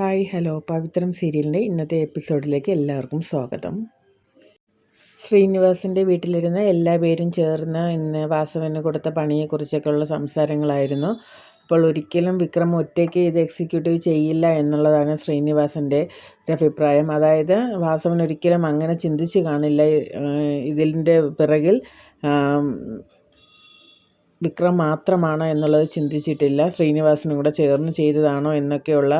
Hi hello. പവിത്രം സീരിയലിന്റെ ഇന്നത്തെ എപ്പിസോഡിലേക്ക് എല്ലാവർക്കും സ്വാഗതം. ശ്രീനിവാസിന്റെ വീട്ടിലിരുന്ന എല്ലാ പേരും ചേർന്ന് ഇന്ന് വാസവന് കൊടുത്ത പണിയെക്കുറിച്ചൊക്കെയുള്ള സംസാരങ്ങളായിരുന്നു. അപ്പോൾ ഒരിക്കലും വിക്രം ഒറ്റയ്ക്ക് ഇത് എക്സിക്യൂട്ടീവ് ചെയ്യില്ല എന്നുള്ളതാണ് ശ്രീനിവാസന്റെ ഒരു അഭിപ്രായം. അതായത് വാസവൻ ഒരിക്കലും അങ്ങനെ ചിന്തിച്ച് കാണില്ല ഇതിന്റെ പിറകിൽ വിക്രം മാത്രമാണ് എന്നുള്ളത് ചിന്തിച്ചിട്ടില്ല. ശ്രീനിവാസനും കൂടെ ചേർന്ന് ചെയ്തതാണോ എന്നൊക്കെയുള്ള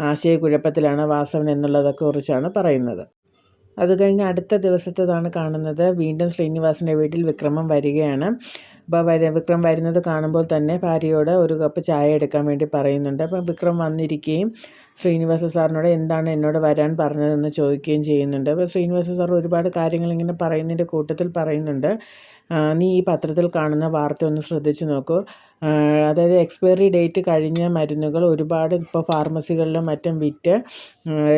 ആശയക്കുഴപ്പത്തിലാണ് വാസവൻ എന്നുള്ളതൊക്കെ കുറിച്ചാണ് പറയുന്നത്. അത് കഴിഞ്ഞ് അടുത്ത ദിവസത്തേതാണ് കാണുന്നത്. വീണ്ടും ശ്രീനിവാസിന്റെ വീട്ടിൽ വിക്രമം വരികയാണ്. അപ്പോൾ വിക്രം വരുന്നത് കാണുമ്പോൾ തന്നെ ഭാര്യയോട് ഒരു കപ്പ് ചായ എടുക്കാൻ വേണ്ടി പറയുന്നുണ്ട്. അപ്പോൾ വിക്രം വന്നിരിക്കുകയും ശ്രീനിവാസ സാറിനോട് എന്താണ് എന്നോട് വരാൻ പറഞ്ഞതെന്ന് ചോദിക്കുകയും ചെയ്യുന്നുണ്ട്. അപ്പോൾ ശ്രീനിവാസ സാർ ഒരുപാട് കാര്യങ്ങൾ ഇങ്ങനെ പറയുന്നതിന്റെ കൂട്ടത്തിൽ പറയുന്നുണ്ട്. നീ ഈ പത്രത്തിൽ കാണുന്ന വാർത്ത ഒന്ന് ശ്രദ്ധിച്ചു നോക്കൂ. അതായത് എക്സ്പയറി ഡേറ്റ് കഴിഞ്ഞ മരുന്നുകൾ ഒരുപാട് ഇപ്പോൾ ഫാർമസികളിലും മറ്റും വിറ്റ്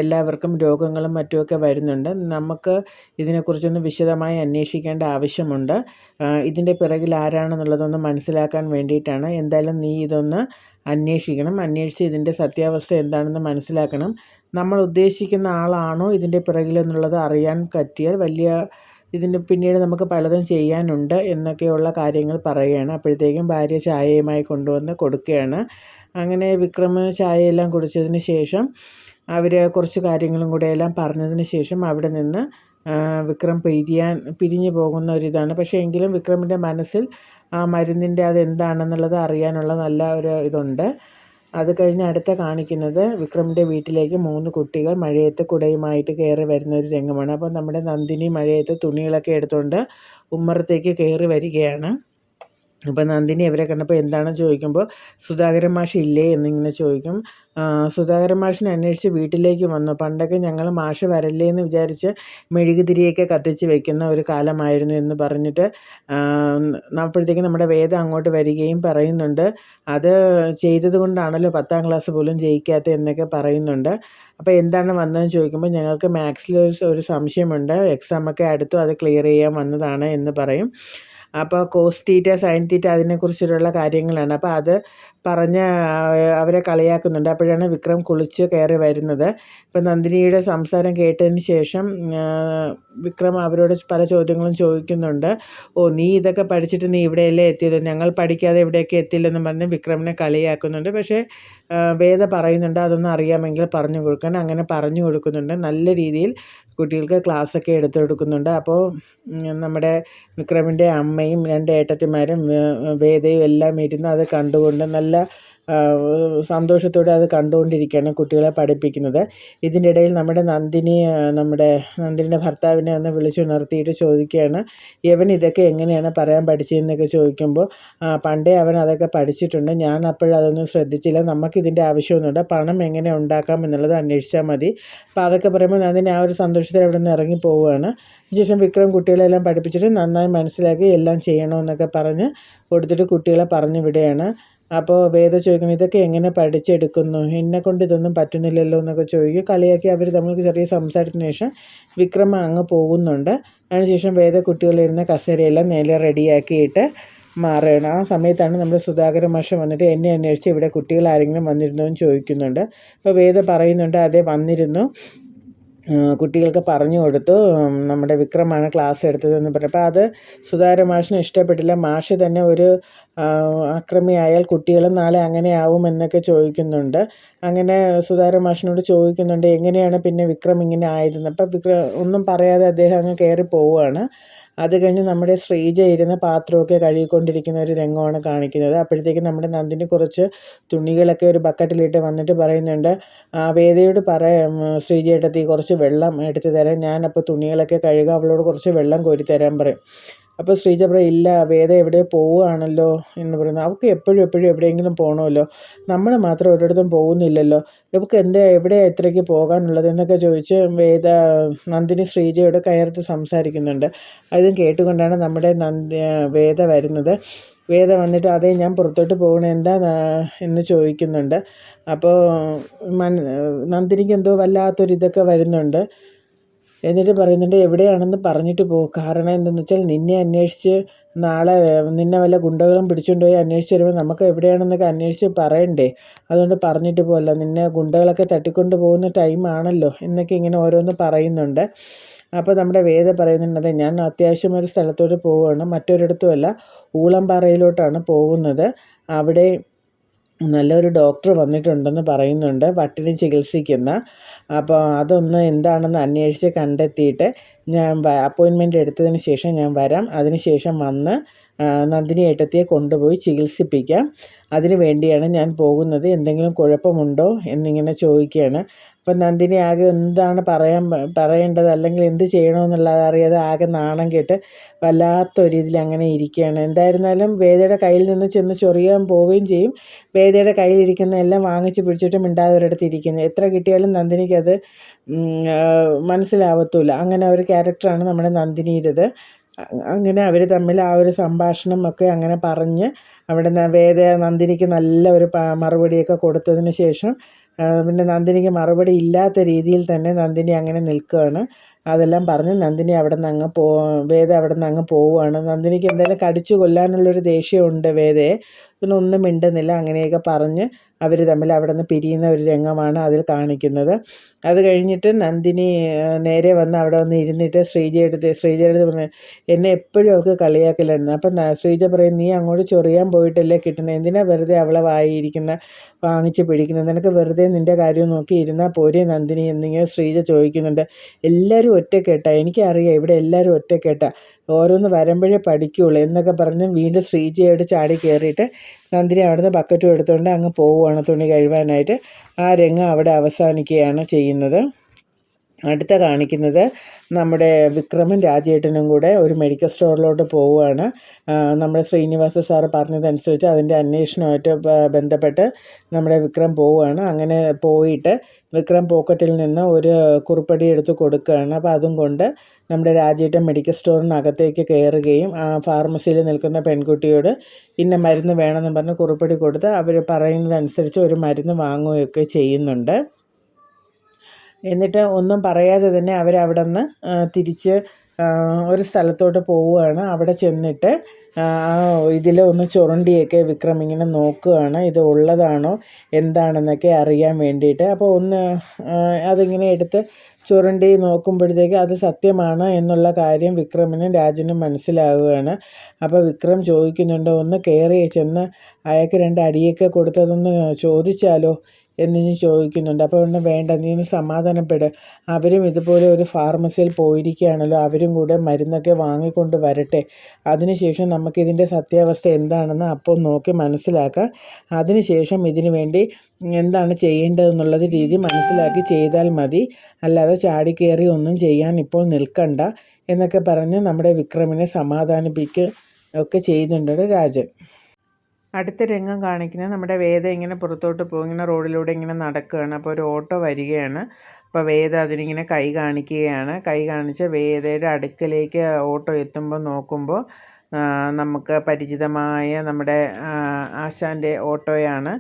എല്ലാവർക്കും രോഗങ്ങളും മറ്റുമൊക്കെ വരുന്നുണ്ട്. നമുക്ക് ഇതിനെക്കുറിച്ചൊന്ന് വിശദമായി അന്വേഷിക്കേണ്ട ആവശ്യമുണ്ട്. ഇതിന്റെ പിറകിൽ ആരാണെന്നുള്ളതൊന്ന് മനസ്സിലാക്കാൻ വേണ്ടിയിട്ടാണ്. എന്തായാലും നീ ഇതൊന്ന് അന്വേഷിക്കണം. അന്വേഷിച്ച് ഇതിന്റെ സത്യാവസ്ഥ എന്താണെന്ന് മനസ്സിലാക്കണം. നമ്മൾ ഉദ്ദേശിക്കുന്ന ആളാണോ ഇതിന്റെ പിറകിലെന്നുള്ളത് അറിയാൻ പറ്റിയാൽ വലിയ ഇതിന് പിന്നീട് നമുക്ക് പലതും ചെയ്യാനുണ്ട് എന്നൊക്കെയുള്ള കാര്യങ്ങൾ പറയുകയാണ്. അപ്പോഴത്തേക്കും ഭാര്യ ചായയുമായി കൊണ്ടുവന്ന് കൊടുക്കുകയാണ്. അങ്ങനെ വിക്രമ ചായയെല്ലാം കുടിച്ചതിന് ശേഷം അവർ കുറച്ച് കാര്യങ്ങളും കൂടെ എല്ലാം പറഞ്ഞതിന് ശേഷം അവിടെ നിന്ന് വിക്രം പിരിയാൻ പിരിഞ്ഞു പോകുന്ന ഒരിതാണ്. പക്ഷേ എങ്കിലും വിക്രമിന്റെ മനസ്സിൽ ആ മരുന്നിന്റെ അതെന്താണെന്നുള്ളത് അറിയാനുള്ള നല്ല ഒരു ഇതുണ്ട്. അത് കഴിഞ്ഞ് അടുത്ത കാണിക്കുന്നത് വിക്രമിന്റെ വീട്ടിലേക്ക് മൂന്ന് കുട്ടികൾ മഴയത്ത് കുടയുമായിട്ട് കയറി വരുന്ന ഒരു രംഗമാണ്. അപ്പോൾ നമ്മുടെ നന്ദിനി മഴയത്ത് തുണികളൊക്കെ എടുത്തുകൊണ്ട് ഉമ്മറത്തേക്ക് കയറി വരികയാണ്. അപ്പോൾ നന്ദിനി അവരെ കണ്ടപ്പോൾ എന്താണെന്ന് ചോദിക്കുമ്പോൾ സുധാകരൻ മാഷ് ഇല്ലേ? എന്നിങ്ങനെ ചോദിക്കും. സുധാകരൻ മാഷിനെ അന്വേഷിച്ച് വീട്ടിലേക്ക് വന്നു. പണ്ടൊക്കെ ഞങ്ങൾ മാഷ് വരല്ലേ എന്ന് വിചാരിച്ച് മെഴുകുതിരിയൊക്കെ കത്തിച്ച് വെക്കുന്ന ഒരു കാലമായിരുന്നു എന്ന് പറഞ്ഞിട്ട് അപ്പോഴത്തേക്കും നമ്മുടെ വേദം അങ്ങോട്ട് വരികയും പറയുന്നുണ്ട്. അത് ചെയ്തത് കൊണ്ടാണല്ലോ പത്താം ക്ലാസ് പോലും ജയിക്കാത്ത എന്നൊക്കെ പറയുന്നുണ്ട്. അപ്പോൾ എന്താണ് വന്നതെന്ന് ചോദിക്കുമ്പോൾ ഞങ്ങൾക്ക് മാത്സിൽ ഒരു സംശയമുണ്ട്. എക്സാമൊക്കെ അടുത്തു അത് ക്ലിയർ ചെയ്യാൻ വന്നതാണ് എന്ന് പറയും. അപ്പോൾ കോസ് തീറ്റ സൈൻ തീറ്റ അതിനെക്കുറിച്ചിട്ടുള്ള കാര്യങ്ങളാണ്. അപ്പോൾ അത് പറഞ്ഞ് അവരെ കളിയാക്കുന്നുണ്ട്. അപ്പോഴാണ് വിക്രം കുളിച്ച് കയറി വരുന്നത്. ഇപ്പം നന്ദിനിയുടെ സംസാരം കേട്ടതിന് ശേഷം വിക്രം അവരോട് പല ചോദ്യങ്ങളും ചോദിക്കുന്നുണ്ട്. ഓ നീ ഇതൊക്കെ പഠിച്ചിട്ട് നീ ഇവിടെയല്ലേ എത്തിയത്? ഞങ്ങൾ പഠിക്കാതെ ഇവിടെയൊക്കെ എത്തില്ലെന്ന് പറഞ്ഞ് വിക്രമിനെ കളിയാക്കുന്നുണ്ട്. പക്ഷേ വേദ പറയുന്നുണ്ട് അതൊന്നും അറിയാമെങ്കിൽ പറഞ്ഞു കൊടുക്കണം അങ്ങനെ പറഞ്ഞു കൊടുക്കുന്നുണ്ട്. നല്ല രീതിയിൽ കുട്ടികൾക്ക് ക്ലാസ്സൊക്കെ എടുത്തു കൊടുക്കുന്നുണ്ട് അപ്പോൾ നമ്മുടെ വിക്രമിന്റെ അമ്മയും രണ്ട് ഏട്ടത്തിമാരും വേദയും എല്ലാം ഇരുന്ന് അത് കണ്ടുകൊണ്ട് നല്ല സന്തോഷത്തോടെ അത് കണ്ടുകൊണ്ടിരിക്കുകയാണ് കുട്ടികളെ പഠിപ്പിക്കുന്നത്. ഇതിനിടയിൽ നമ്മുടെ നന്ദിനി നമ്മുടെ നന്ദിനിയുടെ ഭർത്താവിനെ ഒന്ന് വിളിച്ചുണർത്തിയിട്ട് ചോദിക്കുകയാണ് ഇവൻ ഇതൊക്കെ എങ്ങനെയാണ് പറയാൻ പഠിച്ചതെന്നൊക്കെ ചോദിക്കുമ്പോൾ പണ്ടേ അവൻ അതൊക്കെ പഠിച്ചിട്ടുണ്ട്. ഞാൻ അപ്പോഴതൊന്നും ശ്രദ്ധിച്ചില്ല. നമുക്കിതിന്റെ ആവശ്യമൊന്നുമില്ല. പണം എങ്ങനെ ഉണ്ടാക്കാം എന്നുള്ളത് അന്വേഷിച്ചാൽ മതി. അപ്പോൾ അതൊക്കെ പറയുമ്പോൾ നന്ദിനി ആ ഒരു സന്തോഷത്തിൽ അവിടെ നിന്ന് ഇറങ്ങി പോവുകയാണ്. ശേഷം വിക്രം കുട്ടികളെല്ലാം പഠിപ്പിച്ചിട്ട് നന്നായി മനസ്സിലാക്കി എല്ലാം ചെയ്യണമെന്നൊക്കെ പറഞ്ഞ് കൊടുത്തിട്ട് കുട്ടികളെ പറഞ്ഞു വിടുകയാണ്. അപ്പോൾ വേദ ചോദിക്കുന്നു ഇതൊക്കെ എങ്ങനെ പഠിച്ചെടുക്കുന്നു? എന്നെ കൊണ്ട് ഇതൊന്നും പറ്റുന്നില്ലല്ലോ എന്നൊക്കെ ചോദിക്കും. കളിയാക്കി അവർ തമ്മിൽ ചെറിയ സംസാരത്തിന് ശേഷം വിക്രമ അങ്ങ് പോകുന്നുണ്ട്. അതിനുശേഷം വേദ കുട്ടികളിരുന്ന കസേരയെല്ലാം നേരെ റെഡിയാക്കിയിട്ട് മാറുകയാണ്. ആ സമയത്താണ് നമ്മുടെ സുധാകര മാഷ വന്നിട്ട് എന്നെ അന്വേഷിച്ച് ഇവിടെ കുട്ടികൾ ആരെങ്കിലും വന്നിരുന്നോ എന്ന് ചോദിക്കുന്നുണ്ട്. അപ്പോൾ വേദ പറയുന്നുണ്ട് അതെ വന്നിരുന്നു. കുട്ടികൾക്ക് പറഞ്ഞു കൊടുത്തു നമ്മുടെ വിക്രമാണ് ക്ലാസ് എടുത്തതെന്ന് പറഞ്ഞപ്പോൾ അത് സുധാര മാഷിന് ഇഷ്ടപ്പെട്ടില്ല. മാഷ് തന്നെ ഒരു അക്രമിയായാൽ കുട്ടികളും നാളെ അങ്ങനെ ആവുമെന്നൊക്കെ ചോദിക്കുന്നുണ്ട്. അങ്ങനെ സുധാര മാഷിനോട് ചോദിക്കുന്നുണ്ട് എങ്ങനെയാണ് പിന്നെ വിക്രം ഇങ്ങനെ ആയതെന്ന്? അപ്പോൾ വിക്രം ഒന്നും പറയാതെ അദ്ദേഹം അങ്ങ് കയറി പോവുകയാണ് അത് കഴിഞ്ഞ് നമ്മുടെ ശ്രീജ ഇരുന്ന് പാത്രമൊക്കെ കഴുകിക്കൊണ്ടിരിക്കുന്ന ഒരു രംഗമാണ് കാണിക്കുന്നത്. അപ്പോഴത്തേക്കും നമ്മുടെ നന്ദിനി കുറച്ച് തുണികളൊക്കെ ഒരു ബക്കറ്റിലിട്ട് വന്നിട്ട് പറയുന്നുണ്ട് ആ വേദയോട് പറയാം ശ്രീജയേട്ടത്തി കുറച്ച് വെള്ളം എടുത്തു തരാം ഞാനപ്പോൾ തുണികളൊക്കെ കഴുകുക അവളോട് കുറച്ച് വെള്ളം കോരി തരാൻ പറയും. അപ്പോൾ ശ്രീജ പറയും ഇല്ല വേദ എവിടെ പോവുകയാണല്ലോ? എന്ന് പറയുന്നത്. അവൾക്ക് എപ്പോഴും എപ്പോഴും എവിടെയെങ്കിലും പോകണമല്ലോ നമ്മൾ മാത്രം ഒരിടത്തും പോകുന്നില്ലല്ലോ. ഇവൾക്ക് എന്താ എവിടെയാണ് ഇത്രയ്ക്ക് പോകാനുള്ളത് എന്നൊക്കെ ചോദിച്ച് വേദ നന്ദിനി ശ്രീജയോട് കയർത്ത് സംസാരിക്കുന്നുണ്ട്. അതും കേട്ടുകൊണ്ടാണ് നമ്മുടെ നന്ദി വേദ വരുന്നത്. വേദ വന്നിട്ട് അതേ ഞാൻ പുറത്തോട്ട് പോകണേ എന്താ എന്ന് ചോദിക്കുന്നുണ്ട്. അപ്പോൾ മൻ നന്ദിനിക്ക് എന്തോ വല്ലാത്തൊരിതൊക്കെ വരുന്നുണ്ട്. എന്നിട്ട് പറയുന്നുണ്ട് എവിടെയാണെന്ന് പറഞ്ഞിട്ട് പോ. കാരണം എന്തെന്ന് വെച്ചാൽ നിന്നെ അന്വേഷിച്ച് നാളെ നിന്നെ വല്ല ഗുണ്ടകളും പിടിച്ചുകൊണ്ട് പോയി അന്വേഷിച്ച് വരുമ്പോൾ നമുക്ക് എവിടെയാണെന്നൊക്കെ അന്വേഷിച്ച് പറയണ്ടേ. അതുകൊണ്ട് പറഞ്ഞിട്ട് പോകല്ല നിന്നെ ഗുണ്ടകളൊക്കെ തട്ടിക്കൊണ്ട് പോകുന്ന ടൈമാണല്ലോ എന്നൊക്കെ ഇങ്ങനെ ഓരോന്ന് പറയുന്നുണ്ട്. അപ്പോൾ നമ്മുടെ വേദ പറയുന്നുണ്ട് ഞാൻ അത്യാവശ്യം ഒരു സ്ഥലത്തോട്ട് പോവുകയാണ്. മറ്റൊരിടത്തുമല്ല ഊളംപാറയിലോട്ടാണ് പോകുന്നത്. അവിടെ നല്ലൊരു ഡോക്ടർ വന്നിട്ടുണ്ടെന്ന് പറയുന്നുണ്ട്. പട്ടിണി ചികിത്സിക്കുന്ന. അപ്പോൾ അതൊന്ന് എന്താണെന്ന് അന്വേഷിച്ച് കണ്ടെത്തിയിട്ട് ഞാൻ അപ്പോയിൻമെന്റ് എടുത്തതിന് ശേഷം ഞാൻ വരാം. അതിന് ശേഷം വന്ന് നന്ദിനി ഏട്ടത്തിയെ കൊണ്ടുപോയി ചികിത്സിപ്പിക്കാം. അതിനു വേണ്ടിയാണ് ഞാൻ പോകുന്നത്. എന്തെങ്കിലും കുഴപ്പമുണ്ടോ എന്നിങ്ങനെ ചോദിക്കുകയാണ്. അപ്പം നന്ദിനി ആകെ എന്താണ് പറയാൻ പറയേണ്ടത്? അല്ലെങ്കിൽ എന്ത് ചെയ്യണമെന്നുള്ളത് അറിയാതെ ആകെ നാണം കേട്ട് വല്ലാത്ത ഒരു രീതിയിൽ അങ്ങനെ ഇരിക്കുകയാണ്. എന്തായിരുന്നാലും വേദയുടെ കയ്യിൽ നിന്ന് ചെന്ന് ചൊറിയാൻ പോവുകയും ചെയ്യും. വേദയുടെ കയ്യിലിരിക്കുന്ന എല്ലാം വാങ്ങിച്ച് പിടിച്ചിട്ട് മിണ്ടാതെ ഒരിടത്ത് ഇരിക്കുന്നത് എത്ര കിട്ടിയാലും നന്ദിനിക്ക് അത് മനസ്സിലാവത്തുമില്ല അങ്ങനെ ഒരു ക്യാരക്ടറാണ് നമ്മുടെ നന്ദിനിയുടേത്. അങ്ങനെ അവർ തമ്മിൽ ആ ഒരു സംഭാഷണം ഒക്കെ അങ്ങനെ പറഞ്ഞ് അവിടെ വേദ നന്ദിനിക്ക് നല്ല ഒരു മറുപടിയൊക്കെ കൊടുത്തതിന് ശേഷം പിന്നെ നന്ദിനിക്ക് മറുപടി ഇല്ലാത്ത രീതിയിൽ തന്നെ നന്ദിനി അങ്ങനെ നിൽക്കുകയാണ്. അതെല്ലാം പറഞ്ഞ് നന്ദിനി അവിടെ നിന്ന് അങ്ങ് പോ വേദ അവിടെ നിന്ന് അങ്ങ് പോവുകയാണ്. നന്ദിനിക്ക് എന്തായാലും കടിച്ചു കൊല്ലാനുള്ളൊരു ദേഷ്യമുണ്ട് വേദയെ പിന്നെ ഒന്നും മിണ്ടുന്നില്ല. അങ്ങനെയൊക്കെ പറഞ്ഞ് അവർ തമ്മിൽ അവിടെ നിന്ന് പിരിയുന്ന ഒരു രംഗമാണ് അതിൽ കാണിക്കുന്നത്. അത് കഴിഞ്ഞിട്ട് നന്ദിനി നേരെ വന്ന് അവിടെ വന്ന് ഇരുന്നിട്ട് ശ്രീജയെടുത്ത് ശ്രീജയുടെ പറഞ്ഞു എന്നെ എപ്പോഴും അവൾക്ക് കളിയാക്കലായിരുന്നു അപ്പം ശ്രീജ പറയും നീ അങ്ങോട്ട് ചൊറിയാൻ പോയിട്ടല്ലേ കിട്ടുന്നത് എന്തിനാ വെറുതെ അവളെ വായിരിക്കുന്ന വാങ്ങിച്ച് പിടിക്കുന്നത് നിനക്ക് വെറുതെ നിന്റെ കാര്യം നോക്കി ഇരുന്നാൽ പോരേ നന്ദിനി? എന്നിങ്ങനെ ശ്രീജ ചോദിക്കുന്നുണ്ട്. എല്ലാവരും ഒറ്റക്കെട്ടാ. എനിക്കറിയാം ഇവിടെ എല്ലാവരും ഒറ്റക്കെട്ടാ. ഓരോന്ന് വരുമ്പോഴേ പഠിക്കുകയുള്ളൂ എന്നൊക്കെ പറഞ്ഞ് വീണ്ടും ശ്രീജയോട് ചാടി കയറിയിട്ട് നന്ദിനി അവിടുന്ന് ബക്കറ്റും എടുത്തുകൊണ്ട് അങ്ങ് പോവുകയാണ് തുണി കഴുകാനായിട്ട് ആ രംഗം അവിടെ അവസാനിക്കുകയാണ് ചെയ്യുന്നത്. അടുത്ത കാണിക്കുന്നത് നമ്മുടെ വിക്രമൻ രാജേട്ടനും കൂടെ ഒരു മെഡിക്കൽ സ്റ്റോറിലോട്ട് പോവുകയാണ്. നമ്മുടെ ശ്രീനിവാസ സാറ് പറഞ്ഞതനുസരിച്ച് അതിന്റെ അന്വേഷണമായിട്ട് ബന്ധപ്പെട്ട് നമ്മുടെ വിക്രം പോവുകയാണ്. അങ്ങനെ പോയിട്ട് വിക്രം പോക്കറ്റിൽ നിന്ന് ഒരു കുറിപ്പടി എടുത്ത് കൊടുക്കുകയാണ്. അപ്പോൾ അതും കൊണ്ട് നമ്മുടെ രാജേട്ടൻ മെഡിക്കൽ സ്റ്റോറിനകത്തേക്ക് കയറുകയും ആ ഫാർമസിയിൽ നിൽക്കുന്ന പെൺകുട്ടിയോട് ഇന്ന മരുന്ന് വേണമെന്ന് പറഞ്ഞ് കുറിപ്പടി കൊടുത്ത് അവർ പറയുന്നതനുസരിച്ച് ഒരു മരുന്ന് വാങ്ങുകയൊക്കെ ചെയ്യുന്നുണ്ട്. എന്നിട്ട് ഒന്നും പറയാതെ തന്നെ അവരവിടെ നിന്ന് തിരിച്ച് ഒരു സ്ഥലത്തോട്ട് പോവുകയാണ്. അവിടെ ചെന്നിട്ട് ഇതിൽ ഒന്ന് ചുരണ്ടിയൊക്കെ വിക്രം ഇങ്ങനെ നോക്കുകയാണ്. ഇത് ഉള്ളതാണോ? എന്താണെന്നൊക്കെ അറിയാൻ വേണ്ടിയിട്ട്. അപ്പോൾ ഒന്ന് അതിങ്ങനെ എടുത്ത് ചുരണ്ടി നോക്കുമ്പോഴത്തേക്ക് അത് സത്യമാണ് എന്നുള്ള കാര്യം വിക്രമിനും രാജനും മനസ്സിലാവുകയാണ്. അപ്പോൾ വിക്രം ചോദിക്കുന്നുണ്ട് ഒന്ന് കയറി ചെന്ന് അയാൾക്ക് രണ്ട് അടിയൊക്കെ കൊടുത്തതൊന്ന് ചോദിച്ചാലോ? എന്നിനി ചോദിക്കുന്നുണ്ട്. അപ്പോൾ ഒന്ന് വേണ്ട നീ ഒന്ന് സമാധാനപ്പെട്. അവരും ഇതുപോലെ ഒരു ഫാർമസിയിൽ പോയിരിക്കുകയാണല്ലോ. അവരും കൂടെ മരുന്നൊക്കെ വാങ്ങിക്കൊണ്ട് വരട്ടെ. അതിനുശേഷം നമുക്കിതിന്റെ സത്യാവസ്ഥ എന്താണെന്ന് അപ്പോൾ നോക്കി മനസ്സിലാക്കാം. അതിനുശേഷം ഇതിനു വേണ്ടി എന്താണ് ചെയ്യേണ്ടതെന്നുള്ളത് രീതി മനസ്സിലാക്കി ചെയ്താൽ മതി. അല്ലാതെ ചാടിക്കയറി ഒന്നും ചെയ്യാൻ ഇപ്പോൾ നിൽക്കണ്ട എന്നൊക്കെ പറഞ്ഞ് നമ്മുടെ വിക്രമിനെ സമാധാനിപ്പിക്കുക ഒക്കെ ചെയ്യുന്നുണ്ട് രാജൻ. അടുത്ത രംഗം കാണിക്കുന്നത് നമ്മുടെ വേദ ഇങ്ങനെ പുറത്തോട്ട് പോകും ഇങ്ങനെ റോഡിലൂടെ ഇങ്ങനെ നടക്കുകയാണ്. അപ്പോൾ ഒരു ഓട്ടോ വരികയാണ്. അപ്പോൾ വേദ അതിനിങ്ങനെ കൈ കാണിക്കുകയാണ്. കൈ കാണിച്ച് വേദയുടെ അടുക്കലേക്ക് ഓട്ടോ എത്തുമ്പോൾ നോക്കുമ്പോൾ നമുക്ക് പരിചിതമായ നമ്മുടെ ആശാന്റെ ഓട്ടോയാണ്.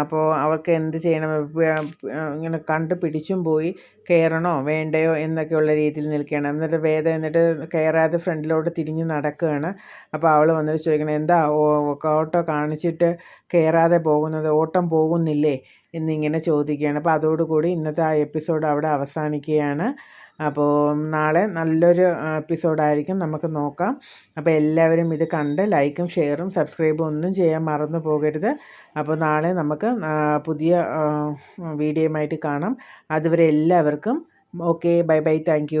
അപ്പോൾ അവർക്ക് എന്ത് ചെയ്യണം? ഇങ്ങനെ കണ്ട് പിടിച്ചും പോയി കയറണോ? വേണ്ടയോ? എന്നൊക്കെയുള്ള രീതിയിൽ നിൽക്കുകയാണ്. എന്നിട്ട് വേദ എന്നിട്ട് കയറാതെ ഫ്രണ്ടിലോട്ട് തിരിഞ്ഞ് നടക്കുകയാണ്. അപ്പോൾ അവൾ വന്നിട്ട് ചോദിക്കണം എന്താ ഓട്ടോ കാണിച്ചിട്ട് കയറാതെ പോകുന്നത്? ഓട്ടം പോകുന്നില്ലേ? എന്നിങ്ങനെ ചോദിക്കുകയാണ്. അപ്പോൾ അതോടുകൂടി ഇന്നത്തെ ആ എപ്പിസോഡ് അവിടെ അവസാനിക്കുകയാണ്. അപ്പോൾ നാളെ നല്ലൊരു എപ്പിസോഡായിരിക്കും. നമുക്ക് നോക്കാം. അപ്പോൾ എല്ലാവരും ഇത് കണ്ട് ലൈക്കും ഷെയറും സബ്സ്ക്രൈബും ഒന്നും ചെയ്യാൻ മറന്നു പോകരുത്. അപ്പോൾ നാളെ നമുക്ക് പുതിയ വീഡിയോയുമായിട്ട് കാണാം. അതുവരെ എല്ലാവർക്കും ഓക്കെ ബൈ ബൈ താങ്ക്